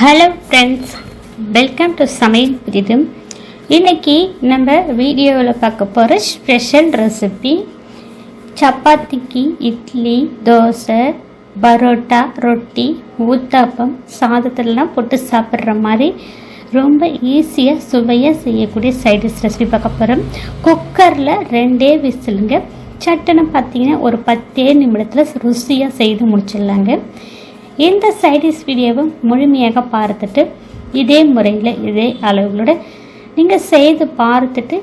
Hello friends welcome to சமையல் புரிதும் இன்னைக்கு நம்ம வீடியோவில் பார்க்க போகிற ஸ்பெஷல் ரெசிபி சப்பாத்திக்கு இட்லி தோசை பரோட்டா ரொட்டி ஊத்தாப்பம் சாதத்திலலாம் போட்டு சாப்பிட்ற மாதிரி ரொம்ப ஈஸியாக சுவையாக செய்யக்கூடிய சைடிஷ் ரெசிபி பார்க்க போகிறோம் குக்கரில் ரெண்டே விசிலுங்க. சட்டுன்னு பார்த்தீங்கன்னா ஒரு பத்தே நிமிடத்தில் ருசியாக செய்து முடிச்சிடலாங்க. இந்த சைடிஸ் வீடியோவும் முழுமையாக பார்த்துட்டு இதே முறையில் இதே அளவுகளோட நீங்கள் செய்து பார்த்துட்டு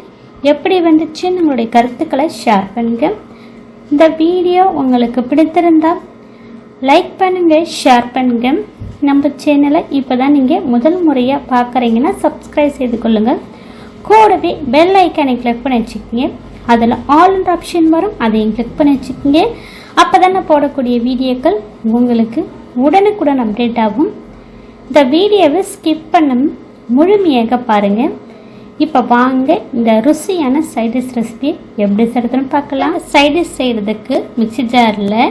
எப்படி வந்துச்சுன்னு உங்களுடைய கருத்துக்களை ஷேர் பண்ணுங்க. இந்த வீடியோ உங்களுக்கு பிடித்திருந்தால் லைக் பண்ணுங்க ஷேர் பண்ணுங்க. நம்ம சேனலை இப்போ தான் நீங்கள் முதல் முறையாக பார்க்குறீங்கன்னா சப்ஸ்கிரைப் செய்து கொள்ளுங்கள் கூடவே பெல் ஐக்கானை கிளிக் பண்ணி வச்சுக்கோங்க. அதில் ஆல்ன்ற ஆப்ஷன் வரும் அதையும் கிளிக் பண்ணி வச்சுக்கோங்க. அப்போ தான் போடக்கூடிய வீடியோக்கள் உங்களுக்கு உடனுக்குடன் அப்டேட் ஆகும். இந்த வீடியோவை ஸ்கிப் பண்ண முழுமையாக பாருங்கள் இப்போ வாங்க இந்த ருசியான சைடிஷ் ரெசிபி எப்படி செய்கிறதுன்னு பார்க்கலாம். சைடிஷ் செய்கிறதுக்கு மிக்சி ஜாரில்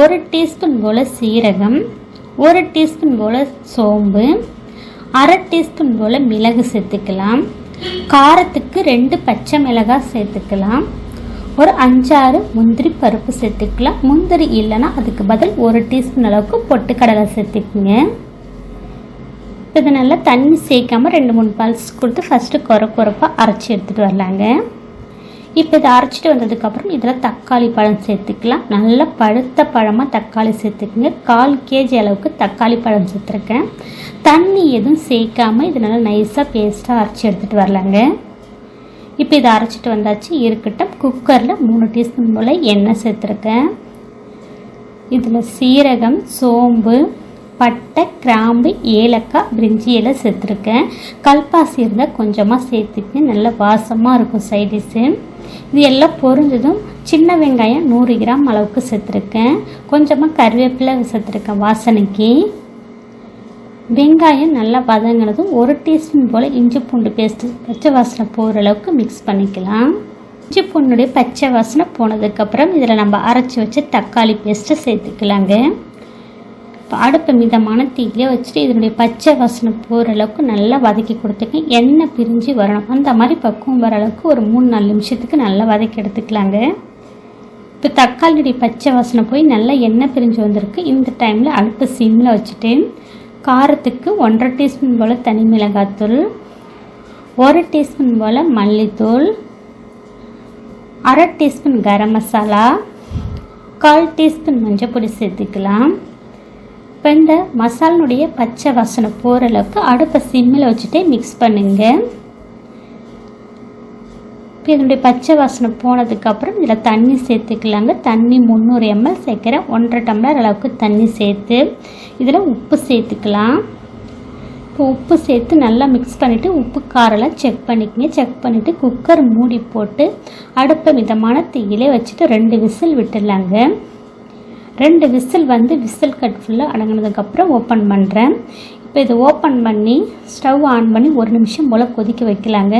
ஒரு டீஸ்பூன் போல் சீரகம் ஒரு டீஸ்பூன் போல் சோம்பு அரை டீஸ்பூன் போல் மிளகு சேர்த்துக்கலாம். காரத்துக்கு ரெண்டு பச்சை மிளகாய் சேர்த்துக்கலாம். ஒரு அஞ்சாறு முந்திரி பருப்பு சேர்த்துக்கலாம். முந்திரி இல்லைன்னா அதுக்கு பதில் ஒரு டீஸ்பூன் அளவுக்கு பொட்டுக்கடலை சேர்த்துக்குங்க. இது நல்லா தண்ணி சேர்க்காமல் ரெண்டு மூணு பல்ஸ் கொடுத்து ஃபஸ்ட்டு குறை குறைப்பாக அரைச்சி எடுத்துகிட்டு வரலாங்க. இப்போ இதை அரைச்சிட்டு வந்ததுக்கப்புறம் இதில் தக்காளி பழம் சேர்த்துக்கலாம். நல்லா பழுத்த பழமாக தக்காளி சேர்த்துக்குங்க. கால் கேஜி அளவுக்கு தக்காளி பழம் சேர்த்துருக்கேன். தண்ணி எதுவும் சேர்க்காமல் இதை நல்லா நைஸாக பேஸ்ட்டாக அரைச்சி எடுத்துகிட்டு வரலாங்க. இப்போ இதை அரைச்சிட்டு வந்தாச்சு. இருக்கட்டும் குக்கரில் மூணு டீஸ்பூன் போல் எண்ணெய் சேர்த்துருக்கேன். இதில் சீரகம் சோம்பு பட்டை கிராம்பு ஏலக்காய் பிரிஞ்சி இலை சேர்த்துருக்கேன். கல்பாசி இருந்தால் கொஞ்சமாக சேர்த்துட்டு நல்ல வாசமாக இருக்கும் சைடிஷு இது எல்லாம் பொரிஞ்சதும் சின்ன வெங்காயம் நூறு கிராம் அளவுக்கு சேர்த்துருக்கேன். கொஞ்சமாக கருவேப்பிலை சேர்த்துருக்கேன் வாசனைக்கு. வெங்காயம் நல்லா வதங்கினதும் ஒரு டீஸ்பூன் போல் இஞ்சி பூண்டு பேஸ்ட்டு பச்சை வாசனை போகிற அளவுக்கு மிக்ஸ் பண்ணிக்கலாம். இஞ்சி பூண்டுடைய பச்சை வாசனை போனதுக்கப்புறம் இதில் நம்ம அரைச்சி வச்ச தக்காளி பேஸ்ட்டை சேர்த்துக்கலாங்க. இப்போ அடுப்பு மிதமான தீயிலே வச்சுட்டு இதனுடைய பச்சை வாசனை போகிற அளவுக்கு நல்லா வதக்கி கொடுத்துக்க எண்ணெய் பிரிஞ்சு வரணும். அந்த மாதிரி பக்குவம் வர அளவுக்கு ஒரு மூணு நாலு நிமிஷத்துக்கு நல்லா வதக்கி எடுத்துக்கலாங்க. இப்போ தக்காளியுடைய பச்சை வாசனை போய் நல்லா எண்ணெய் பிரிஞ்சு வந்திருக்கு. இந்த டைமில் அடுப்பு சிம்மில் வச்சுட்டேன். காரத்துக்கு ஒன்றரை டீஸ்பூன் போல் தனி மிளகாத்தூள் ஒரு டீஸ்பூன் போல் மல்லித்தூள் அரை டீஸ்பூன் கரம் மசாலா கால் டீஸ்பூன் மஞ்சள் பொடி சேர்த்துக்கலாம். இப்போ இந்த மசாலனுடைய பச்சை வாசனை போகிற அளவுக்கு அடுப்பை சிம்மில் வச்சுட்டே மிக்ஸ் பண்ணுங்கள் இப்போ இதனுடைய பச்சை வாசனை போனதுக்கப்புறம் இதில் தண்ணி சேர்த்துக்கலாங்க. தண்ணி முந்நூறு எம்எல் சேர்க்குறேன் ஒன்றரை டம்ளர் அளவுக்கு தண்ணி சேர்த்து இதில் உப்பு சேர்த்துக்கலாம். இப்போ உப்பு சேர்த்து நல்லா மிக்ஸ் பண்ணிவிட்டு உப்பு காரெல்லாம் செக் பண்ணிக்கங்க. செக் பண்ணிவிட்டு குக்கர் மூடி போட்டு அடுப்பை மிதமான தீயிலே வச்சுட்டு ரெண்டு விசில் விட்டுடலாங்க. ரெண்டு விசில் வந்து விசில் கட் ஃபுல்லாக அடங்கினதுக்கப்புறம் ஓப்பன் பண்ணுறேன் இப்போ இதை ஓப்பன் பண்ணி ஸ்டவ் ஆன் பண்ணி ஒரு நிமிஷம் போல் கொதிக்க வைக்கலாங்க.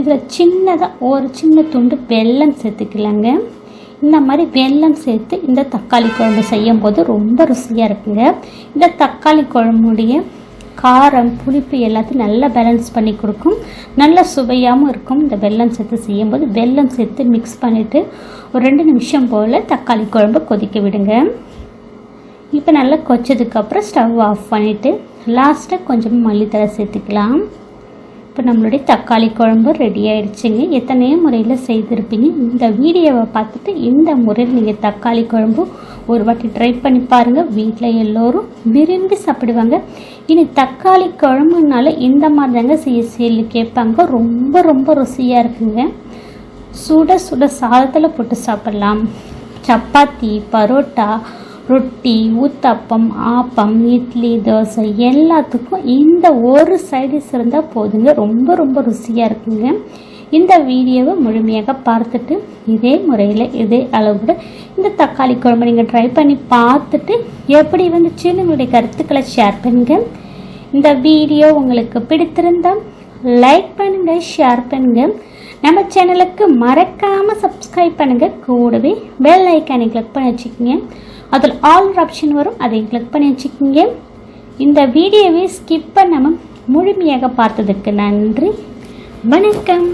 இதில் சின்னதாக ஒரு சின்ன துண்டு வெல்லம் சேர்த்துக்கலாங்க. இந்த மாதிரி வெல்லம் சேர்த்து இந்த தக்காளி குழம்பு செய்யும் போது ரொம்ப ருசியாக இருக்குங்க. இந்த தக்காளி குழம்புடைய காரம் புளிப்பு எல்லாத்தையும் நல்லா பேலன்ஸ் பண்ணி கொடுக்கும். நல்ல சுவையாகவும் இருக்கும். இந்த வெல்லம் சேர்த்து செய்யும்போது வெல்லம் சேர்த்து மிக்ஸ் பண்ணிவிட்டு ஒரு ரெண்டு நிமிஷம் போல் தக்காளி குழம்பு கொதிக்க விடுங்க. இப்போ நல்லா கொச்சதுக்கப்புறம் ஸ்டவ் ஆஃப் பண்ணிவிட்டு லாஸ்ட்டாக கொஞ்சமாக மல்லித்தலை சேர்த்துக்கலாம். இப்போ நம்மளுடைய தக்காளி குழம்பு ரெடி ஆயிடுச்சுங்க. எத்தனையோ முறையில் செய்திருப்பீங்க. இந்த வீடியோவை பார்த்துட்டு இந்த முறையில் நீங்கள் தக்காளி குழம்பு ஒரு வாட்டி ட்ரை பண்ணி பாருங்கள் வீட்டில் எல்லோரும் விரும்பி சாப்பிடுவாங்க. இனி தக்காளி குழம்புனால இந்த மாதிரி தாங்க செய்ய சொல்லி கேட்பாங்க. ரொம்ப ரொம்ப ருசியாக இருக்குங்க. சுட சுட சாதத்தில் போட்டு சாப்பிட்லாம். சப்பாத்தி பரோட்டா ரொட்டி ஊத்தப்பம் ஆப்பம் இட்லி தோசை எல்லாத்துக்கும் இந்த ஒரு சைடிஸ் இருந்தால் போதுங்க. ரொம்ப ரொம்ப ருசியாக இருக்குங்க. இந்த வீடியோவை முழுமையாக பார்த்துட்டு இதே முறையில் இதே அளவோட இந்த தக்காளி குழம்பு நீங்கள் ட்ரை பண்ணி பார்த்துட்டு எப்படி வந்துச்சுன்னு உங்களுடைய கருத்துக்களை ஷேர் பண்ணுங்கள் இந்த வீடியோ உங்களுக்கு பிடித்திருந்தால் லைக் பண்ணுங்கள் ஷேர் பண்ணுங்கள் நம்ம சேனலுக்கு மறக்காமல் சப்ஸ்கிரைப் பண்ணுங்கள் கூடவே பெல் ஐக்கானை கிளிக் பண்ணி வச்சுக்கோங்க. அதில் ஆல் ஆப்ஷன் வரும். அதை கிளிக் பண்ணி வச்சுக்கோங்க. இந்த வீடியோவை ஸ்கிப் பண்ணாமல் முழுமையாக பார்த்ததுக்கு நன்றி. வணக்கம்.